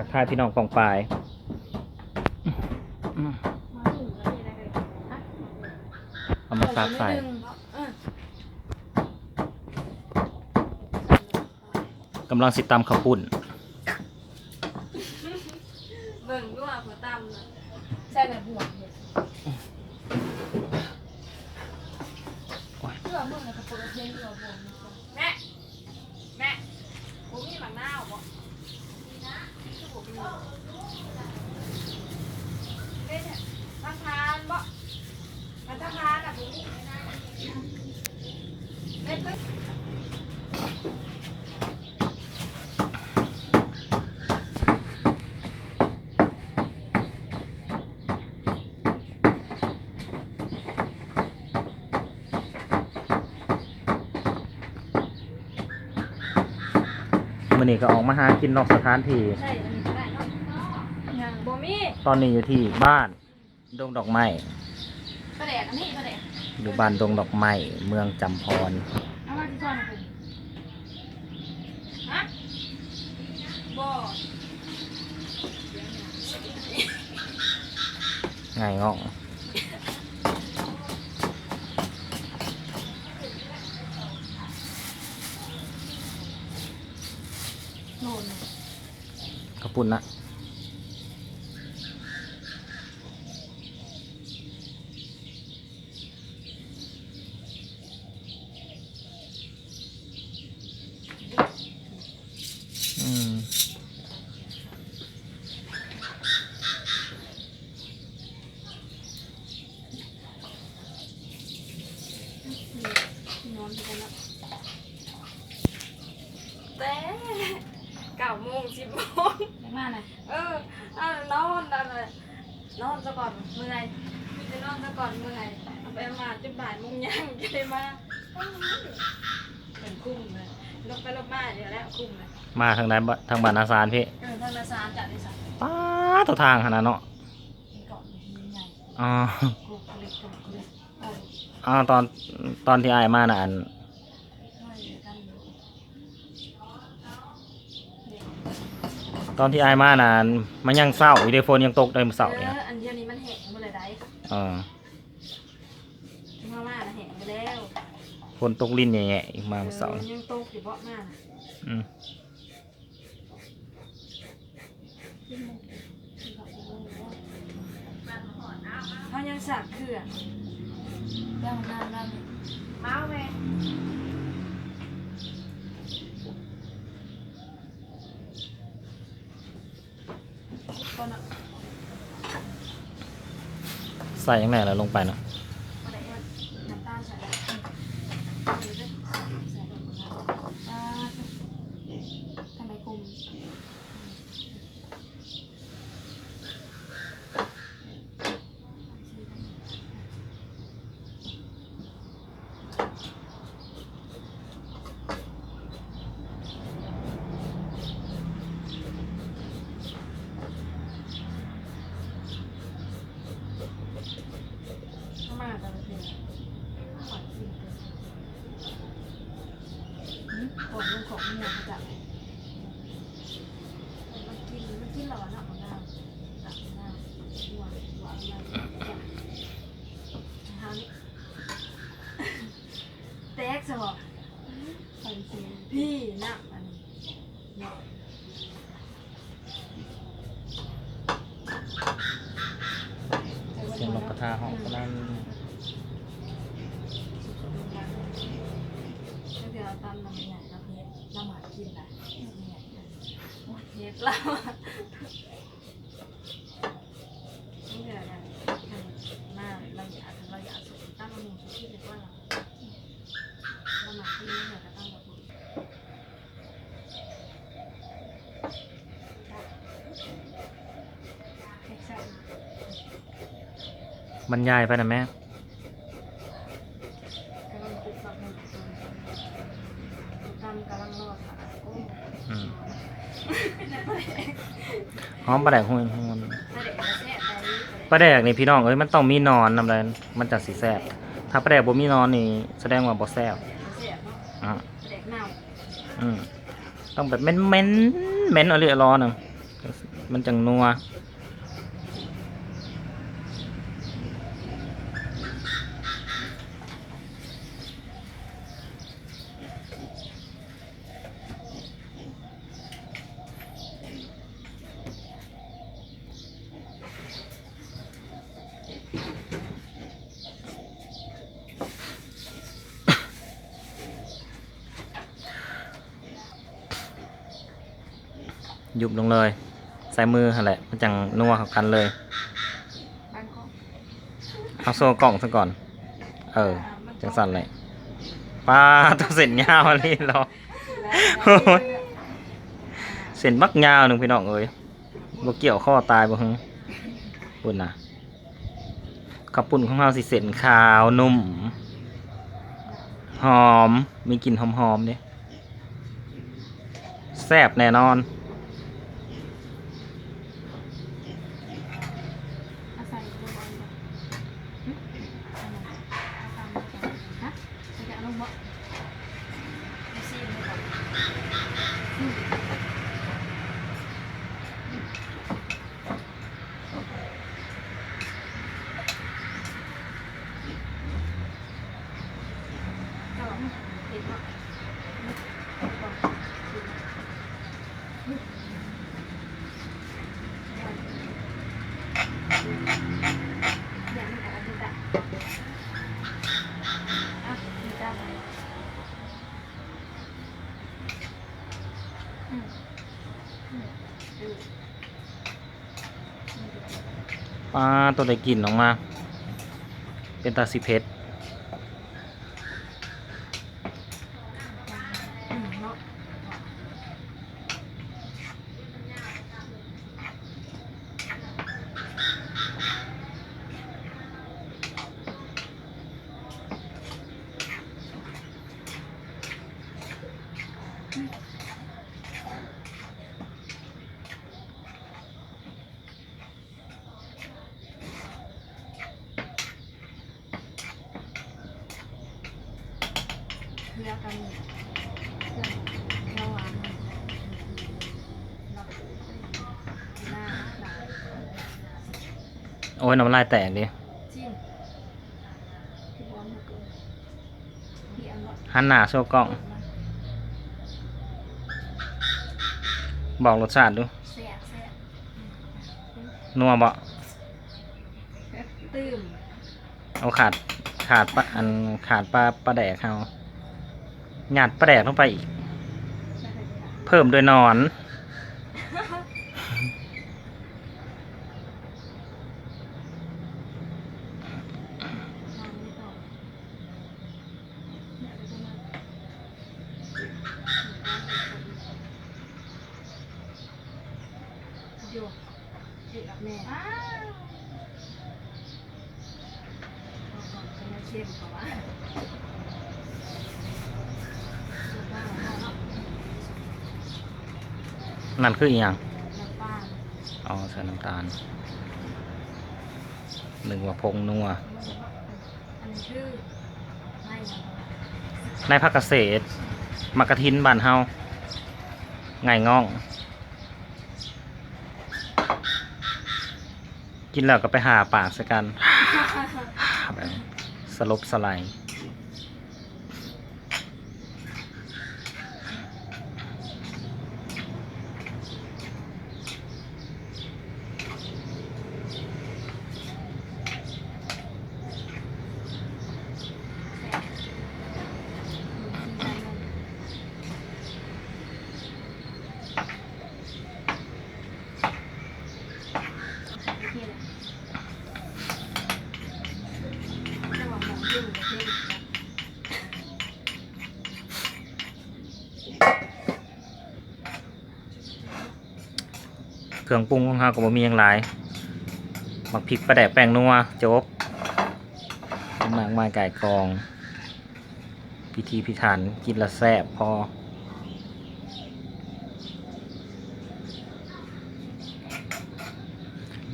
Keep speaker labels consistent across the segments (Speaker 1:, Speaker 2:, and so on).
Speaker 1: ทักทายพี่น้องปองปายอืม
Speaker 2: มาถึงแล้วมีอะไรเลยฮะ
Speaker 1: เอามาซักใส่
Speaker 2: เออ
Speaker 1: กำลังสิตำข้าวปุ้น
Speaker 2: เบิ่งด้วยหัวตำน่ะใช่แบบหัวเนี่ยเพื่อมึงนะกระปุกกระเทียมเพื่อผมแม่แม่ผมมีหมักหน้าวบ่มีนะคือผ มมีเล่นเนี่ยทาทานบ่มาทานอะผมไม่ได้
Speaker 1: มื่อนี้ก็ออกมาหากินนอกสถานที่
Speaker 2: ใช่อันนี้ก็ได้เนาะยังบ่มี
Speaker 1: ตอนนี้อยู่ที่บ้าน ดงดอกไม้
Speaker 2: ประแดกอันนี้ประแดก
Speaker 1: อยู่บ้านดงดอกไม้ เมืองจำพร
Speaker 2: เอามาที่ซ่อนให้ผมฮะบ่
Speaker 1: ง่ายงอก
Speaker 2: โน่น
Speaker 1: ข้าว ปุ้นนะอืม
Speaker 2: นอนอยู่กันละแต่ เก้าโมงสิบโมงมาหน่อยเออเอานอนอะไรนอนซะก่อนเมื่อยมีแต่นอนซะก่อนเมื่อยเอาไปเอามาจนบ่ายโมงยังจะได้มาเป็นคุ้มเลยลบไปลบมาเดี๋ยวแล้วคุ้มเลย
Speaker 1: มาทางไหนบทางบ้านอาสารพี่
Speaker 2: เออทางนาซานจัดได้สัก
Speaker 1: ป้าดตัวทางขนาดเนาะ
Speaker 2: มีเกาะมีใหญ่
Speaker 1: อ๋อ
Speaker 2: กูกเล็กกูกเล็กเออ
Speaker 1: อ๋อตอนตอนที่อายมาน่ะอัน
Speaker 2: ไม่กันอยู่
Speaker 1: ตอนที่อายมาน่ะอันมันยังเศร้าอีเดโฟนยังตกได้เมื่อเศร้าเนี่ย
Speaker 2: เอออันเดียวนี้มันแห้งหมดเลยได้
Speaker 1: เออ
Speaker 2: มาม่าน่ะแห้งไปแล้ว
Speaker 1: ฝนตกลิ้นแย่ๆอีกมาเมื่อเศร้า
Speaker 2: เออยังตกอยู่เบาะมาก
Speaker 1: อืม
Speaker 2: เขายังสักคืออะยังนานนั่นเมาไหม ตอนนั้น
Speaker 1: ใส่ยังไงแล้วลงไปเนาะ
Speaker 2: อะไรวะน้ำตาลใส่แล้วเดี๋ยวจะใส่ลงไปแล้วอ่าทำไมกลุ่ม เข้ามาแต่ละเพลงหวานจริงเลยหืม ของลุงของเมียเขาจับมันกินมันกินหรอเนาะของเราตักของเราหวานหวอะไรทางนี้แตกสบใส่สีพี่นักอันนี้เนาะ
Speaker 1: เสียงนกกระทาห้องก็นั่น
Speaker 2: คือเราตำน้ำใหญ่น้ำเพชรน้ำหมา กินนะน้ำใหญ่โอ้ยเพชรเรานี่คืออะไรหน้าเราอยากเราอยากสุดตั้งมันสุดที่เรียกว่าเราเราหมากินไม่เหมือนกับตั้งแบบ
Speaker 1: บรรยายไปนะแม่
Speaker 2: กำลังติดฝักหนึ่งตำกำลังรอค่ะโอ้
Speaker 1: อืม
Speaker 2: นั่นแห
Speaker 1: อมปลาแดกหุ่นหุ่น
Speaker 2: ป
Speaker 1: ลาแดกนี่พี่น้องเอ้ยมันต้องมีนอนนำเลยมันจะสีแซ่บถ้าปลาแดกบ่มีนอนนี่แสดงว่าบ่แซ่บ
Speaker 2: แซ่บ
Speaker 1: อะอืมต้องแบบเม้นเม้นเม้นอะไรร้อนหนึ่งมันจังนัว ยุบลงเลยใส่มือหั่นแหละมันจังนัวเข้ากันเลย เอาโซ่กล่องซะก่อน เออ จังสั่นเลยป้าต้องเส้นยาวนี่หรอเส้นบักยาวหนึ่งพี่น้องเอ้ยบ่เกี่ยวข้อตายบ่ฮึปุ่นนะขับปุ่นของเราสิเส้นขาวนุ่ม หอม มีกลิ่นหอมๆเนี่ยแซ่บแน่นอน
Speaker 2: อาศัยตัวบอลหึเอามาเอาตามมาก่อนฮะจะจะเอาลงบ่เอาซีนไปก่อนก็เห็นบ่อย่างนี้เอาดูจ้ะอะดูจ้ะอืมอืมอืม
Speaker 1: ปลาตัวใดกินออกมา เป็นตาสิเพชร
Speaker 2: อืมเนาะ เลือกกันเครื่องระหว่างเราหน้าหลัง
Speaker 1: โอ้ยน้ำลายแตกดิ
Speaker 2: จิ้มที่ร้อนมากเลยที่อันว่า
Speaker 1: หันหน้าโชว์กล้อง บอกรสชาติดู
Speaker 2: แซ่บแซ่บ
Speaker 1: นัวบ่
Speaker 2: ตื้ม
Speaker 1: เอาขาดขาดปลาอันขาดปลาปลาแดกเขา หยาดปลาแดกลงไปอีก เพิ่มด้วยนอน
Speaker 2: อยู่อยู่กับแม่อ้าวเอาก่อนจะมาเข้มกว่าว่าสุดมากเอาเนาะ
Speaker 1: นั่นคืออีหยัง
Speaker 2: น้ำปลา
Speaker 1: อ๋อใส่น้ำตาลหนึ่งว่าพงนัว
Speaker 2: อันนี้ชื่อไม่หรอก
Speaker 1: ในภาคเกษตรมักกะทินบ้านเฮาไง่ายง่อง กินแล้วก็ไปหาปากใส่กันแบบสลบสไลด์ เครื่องปรุงของเฮาก็บ่มีหยังหลายมักพริกปลาแดกแป้งนัวจ๊กเป็นหมากไม้ไก่กอง พิธีพิถันกินละแซ่บพอ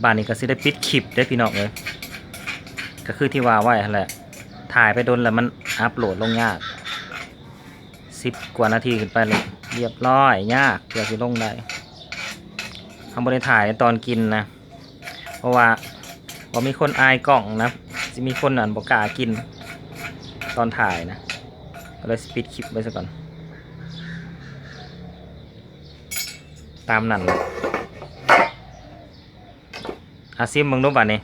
Speaker 1: บ้านนี้ก็สิได้ปิดคลิปได้พี่น้องเลยก็คือที่ว่าไว้แหละถ่ายไปโดนแล้วมันอัพโหลดลงยากสิบกว่านาทีขึ้นไปเลย เรียบร้อยยากเพื่อสิลงได้ ทำบริถ่ายตอนกินนะ เพราะว่าพอมีคนอายกล่องนะจะมีคนอ่านบอกกากิน ตอนถ่ายนะ ก็เลยสปิดคลิปไว้ซะก่อน ตามนั่นแหละอาซิมมึงรู้ป่ะนี่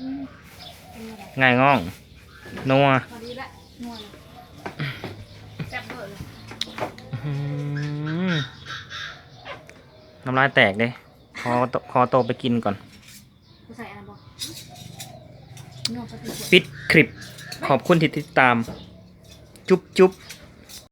Speaker 2: อืมเป็นไง
Speaker 1: ง่ายง่อง นัว น้ำลายแตกเลยคอโตคอโตไปกินก่อน
Speaker 2: กูใส่อะไรบอกนวลปฏิบัติ
Speaker 1: ปิดคลิป ขอบคุณที่ติดตาม จุ๊บจุ๊บ